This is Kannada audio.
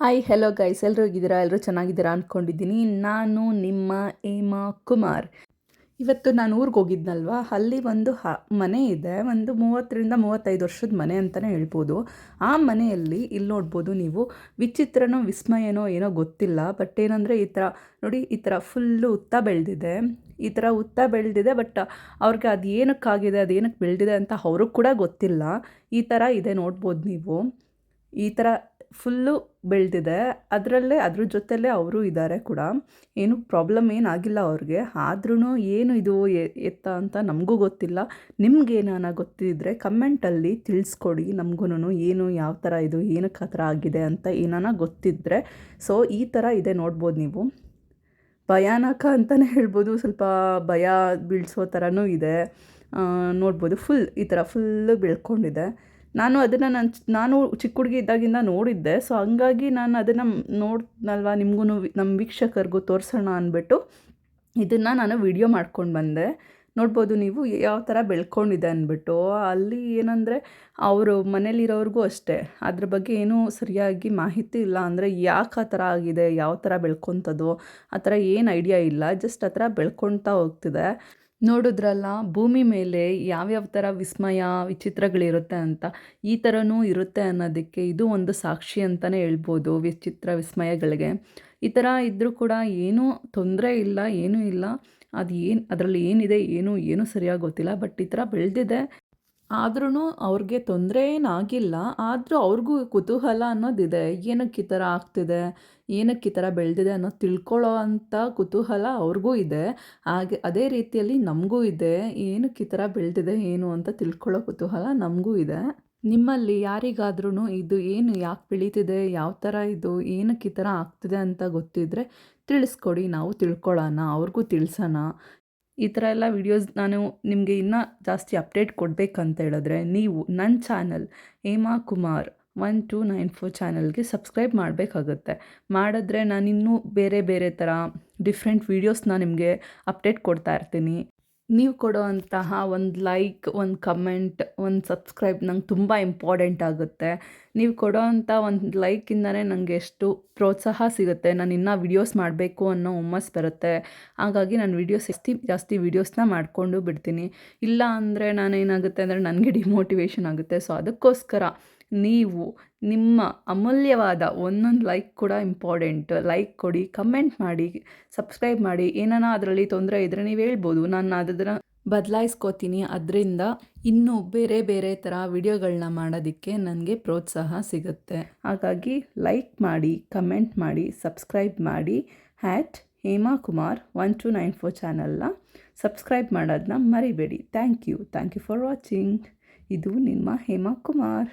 ಹಾಯ್ ಹೆಲೋ ಗೈಸ್ ಎಲ್ಲರೂ ಹೋಗಿದ್ದೀರಾ? ಎಲ್ಲರೂ ಚೆನ್ನಾಗಿದ್ದೀರಾ ಅಂದ್ಕೊಂಡಿದ್ದೀನಿ ನಾನು ನಿಮ್ಮ ಹೇಮಾ ಕುಮಾರ್. ಇವತ್ತು ನಾನು ಊರಿಗೆ ಹೋಗಿದ್ನಲ್ವಾ? ಅಲ್ಲಿ ಒಂದು ಹ, ಮನೆ ಇದೆ. ಒಂದು ಮೂವತ್ತರಿಂದ ಮೂವತ್ತೈದು ವರ್ಷದ ಮನೆ ಅಂತಲೇ ಹೇಳ್ಬೋದು. ಆ ಮನೆಯಲ್ಲಿ ಇಲ್ಲಿ ನೋಡ್ಬೋದು ನೀವು ವಿಚಿತ್ರನೋ, ವಿಸ್ಮಯನೋ ಏನೋ ಗೊತ್ತಿಲ್ಲ. ಬಟ್ ಏನಂದರೆ ಈ ಥರ, ನೋಡಿ, ಈ ಥರ ಫುಲ್ಲು ಉತ್ತ ಬೆಳೆದಿದೆ. ಈ ಥರ ಉತ್ತ ಬೆಳೆದಿದೆ, ಬಟ್ ಅವ್ರಿಗೆ ಅದು ಏನಕ್ಕಾಗಿದೆ, ಅದು ಏನಕ್ಕೆ ಬೆಳೆದಿದೆ ಅಂತ ಅವ್ರಿಗೆ ಕೂಡ ಗೊತ್ತಿಲ್ಲ. ಈ ಥರ ಇದೆ ನೋಡ್ಬೋದು ನೀವು. ಈ ಥರ ಫುಲ್ಲು ಬೆಳೆದಿದೆ. ಅದರಲ್ಲೇ, ಅದ್ರ ಜೊತೆಲೇ ಅವರು ಇದ್ದಾರೆ ಕೂಡ. ಏನು ಪ್ರಾಬ್ಲಮ್ ಏನಾಗಿಲ್ಲ ಅವ್ರಿಗೆ. ಆದ್ರೂ ಏನು ಇದು ಎತ್ತ ಅಂತ ನಮಗೂ ಗೊತ್ತಿಲ್ಲ. ನಿಮ್ಗೇನಾನ ಗೊತ್ತಿದ್ದರೆ ಕಮೆಂಟಲ್ಲಿ ತಿಳಿಸ್ಕೊಡಿ. ನಮಗೂ ಏನು, ಯಾವ ಥರ ಇದು, ಏನಕ್ಕೆ ಆ ಥರ ಆಗಿದೆ ಅಂತ ಏನಾನ ಗೊತ್ತಿದ್ದರೆ ಸೊ, ಈ ಥರ ಇದೆ ನೋಡ್ಬೋದು ನೀವು. ಭಯಾನಕ ಅಂತಲೇ ಹೇಳ್ಬೋದು. ಸ್ವಲ್ಪ ಭಯ ಬೀಳಿಸೋ ಥರನೂ ಇದೆ. ನೋಡ್ಬೋದು. ಫುಲ್ ಈ ಥರ ಫುಲ್ಲು ಬೆಳ್ಕೊಂಡಿದೆ. ನಾನು ಅದನ್ನು ನಾನು ನಾನು ಚಿಕ್ಕ ಹುಡುಗಿ ಇದ್ದಾಗಿಂದ ನೋಡಿದ್ದೆ. ಸೊ ಹಂಗಾಗಿ ನಾನು ಅದನ್ನು ನೋಡ್ನಲ್ವ ನಿಮಗೂ ನಮ್ಮ ವೀಕ್ಷಕರಿಗೂ ತೋರಿಸೋಣ ಅಂದ್ಬಿಟ್ಟು ಇದನ್ನು ನಾನು ವಿಡಿಯೋ ಮಾಡ್ಕೊಂಡು ಬಂದೆ. ನೋಡ್ಬೋದು ನೀವು ಯಾವ ಥರ ಬೆಳ್ಕೊಂಡಿದೆ ಅಂದ್ಬಿಟ್ಟು. ಅಲ್ಲಿ ಏನಂದರೆ ಅವರು ಮನೇಲಿರೋರಿಗೂ ಅಷ್ಟೇ. ಅದ್ರ ಬಗ್ಗೆ ಏನೂ ಸರಿಯಾಗಿ ಮಾಹಿತಿ ಇಲ್ಲ. ಅಂದರೆ ಯಾಕೆ ಆ ಥರ ಆಗಿದೆ? ಯಾವ ಥರ ಬೆಳ್ಕೊತದೋ? ಆ ಥರ ಏನು ಐಡಿಯಾ ಇಲ್ಲ. ಜಸ್ಟ್ ಆ ಥರ ಬೆಳ್ಕೊತಾ ಹೋಗ್ತಿದೆ. ನೋಡಿದ್ರಲ್ಲ, ಭೂಮಿ ಮೇಲೆ ಯಾವ್ಯಾವ ಥರ ವಿಸ್ಮಯ, ವಿಚಿತ್ರಗಳಿರುತ್ತೆ ಅಂತ, ಈ ಥರನೂ ಇರುತ್ತೆ ಅನ್ನೋದಕ್ಕೆ ಇದು ಒಂದು ಸಾಕ್ಷಿ ಅಂತಲೇ ಹೇಳ್ಬೋದು ವಿಚಿತ್ರ ವಿಸ್ಮಯಗಳಿಗೆ. ಈ ಥರ ಇದ್ದರೂ ಕೂಡ ಏನೂ ತೊಂದರೆ ಇಲ್ಲ, ಏನೂ ಇಲ್ಲ. ಅದು ಏನು, ಅದರಲ್ಲಿ ಏನಿದೆ, ಏನು, ಏನೂ ಸರಿಯಾಗಿ ಗೊತ್ತಿಲ್ಲ, ಬಟ್ ಈ ಥರ ಬೆಳೆದಿದೆ. ಆದ್ರೂ ಅವ್ರಿಗೆ ತೊಂದರೆ ಏನಾಗಿಲ್ಲ, ಆದರೂ ಅವ್ರಿಗೂ ಕುತೂಹಲ ಅನ್ನೋದಿದೆ. ಏನಕ್ಕೆ ಈ ಥರ ಆಗ್ತಿದೆ? ಏನಕ್ಕೆ ಈ ಥರ ಬೆಳೆದಿದೆ ಅನ್ನೋದು ತಿಳ್ಕೊಳ್ಳೋ ಅಂಥ ಕುತೂಹಲ ಅವ್ರಿಗೂ ಇದೆ. ಹಾಗೆ ಅದೇ ರೀತಿಯಲ್ಲಿ ನಮಗೂ ಇದೆ. ಏನಕ್ಕೆ ಈ ಥರ ಬೆಳೆದಿದೆ, ಏನು ಅಂತ ತಿಳ್ಕೊಳ್ಳೋ ಕುತೂಹಲ ನಮಗೂ ಇದೆ. ನಿಮ್ಮಲ್ಲಿ ಯಾರಿಗಾದ್ರೂ ಇದು ಏನು ಯಾಕೆ ಬೆಳೀತಿದೆ, ಯಾವ ಥರ ಇದು, ಏನಕ್ಕೆ ಈ ಥರ ಆಗ್ತಿದೆ ಅಂತ ಗೊತ್ತಿದ್ದರೆ ತಿಳಿಸ್ಕೊಡಿ. ನಾವು ತಿಳ್ಕೊಳ್ಳೋಣ, ಅವ್ರಿಗೂ ತಿಳಿಸೋಣ. ಈ ಥರ ಎಲ್ಲ ವಿಡಿಯೋಸ್ ನಾನು ನಿಮಗೆ ಇನ್ನೂ ಜಾಸ್ತಿ ಅಪ್ಡೇಟ್ ಕೊಡಬೇಕಂತ ಹೇಳಿದ್ರೆ ನೀವು ನನ್ನ channel Hema Kumar one two nine four ಚಾನಲ್ಗೆ ಸಬ್ಸ್ಕ್ರೈಬ್ ಮಾಡಬೇಕಾಗುತ್ತೆ. ಮಾಡಿದ್ರೆ ನಾನಿನ್ನೂ ಬೇರೆ ಬೇರೆ ಥರ ಡಿಫ್ರೆಂಟ್ ವೀಡಿಯೋಸ್ನ ನಿಮಗೆ ಅಪ್ಡೇಟ್ ಕೊಡ್ತಾ ಇರ್ತೀನಿ. ನೀವು ಕೊಡೋ ಅಂತಹ ಒಂದು ಲೈಕ್ ಒಂದು ಕಮೆಂಟ್ ಒಂದು ಸಬ್ಸ್ಕ್ರೈಬ್ ನಂಗೆ ತುಂಬ ಇಂಪಾರ್ಟೆಂಟ್ ಆಗುತ್ತೆ. ನೀವು ಕೊಡೋ ಅಂಥ ಒಂದು ಲೈಕಿಂದನೇ ನನಗೆ ಎಷ್ಟು ಪ್ರೋತ್ಸಾಹ ಸಿಗುತ್ತೆ, ನಾನು ಇನ್ನೂ ವಿಡಿಯೋಸ್ ಮಾಡಬೇಕು ಅನ್ನೋ ಹುಮ್ಮಸ್ ಬರುತ್ತೆ. ಹಾಗಾಗಿ ನಾನು ವಿಡಿಯೋಸ್ ಜಾಸ್ತಿ ಜಾಸ್ತಿ ವೀಡಿಯೋಸ್ನ ಮಾಡಿಕೊಂಡು ಬಿಡ್ತೀನಿ. ಇಲ್ಲ ಅಂದರೆ ನಾನೇನಾಗುತ್ತೆ ಅಂದರೆ ನನಗೆ ಡಿಮೋಟಿವೇಶನ್ ಆಗುತ್ತೆ. ಸೊ ಅದಕ್ಕೋಸ್ಕರ ನೀವು ನಿಮ್ಮ ಅಮೂಲ್ಯವಾದ ಒಂದೊಂದು ಲೈಕ್ ಕೂಡ ಇಂಪಾರ್ಟೆಂಟ್ ಲೈಕ್ ಕೊಡಿ ಕಮೆಂಟ್ ಮಾಡಿ ಸಬ್ಸ್ಕ್ರೈಬ್ ಮಾಡಿ. ಏನಾನ ಅದರಲ್ಲಿ ತೊಂದರೆ ಇದ್ದರೆ ನೀವು ಹೇಳ್ಬೋದು. ನಾನು ಅದನ್ನು ಬದಲಾಯಿಸ್ಕೋತೀನಿ. ಅದರಿಂದ ಇನ್ನೂ ಬೇರೆ ಬೇರೆ ಥರ ವಿಡಿಯೋಗಳನ್ನ ಮಾಡೋದಕ್ಕೆ ನನಗೆ ಪ್ರೋತ್ಸಾಹ ಸಿಗುತ್ತೆ. ಹಾಗಾಗಿ ಲೈಕ್ ಮಾಡಿ ಕಮೆಂಟ್ ಮಾಡಿ ಸಬ್ಸ್ಕ್ರೈಬ್ ಮಾಡಿ. Hat Hema Kumar one two nine four ಚಾನಲ್ನ ಸಬ್ಸ್ಕ್ರೈಬ್ ಮಾಡೋದನ್ನ ಮರಿಬೇಡಿ. Thank you thank you for watching ಇದು ನಿಮ್ಮ ಹೇಮಾ ಕುಮಾರ್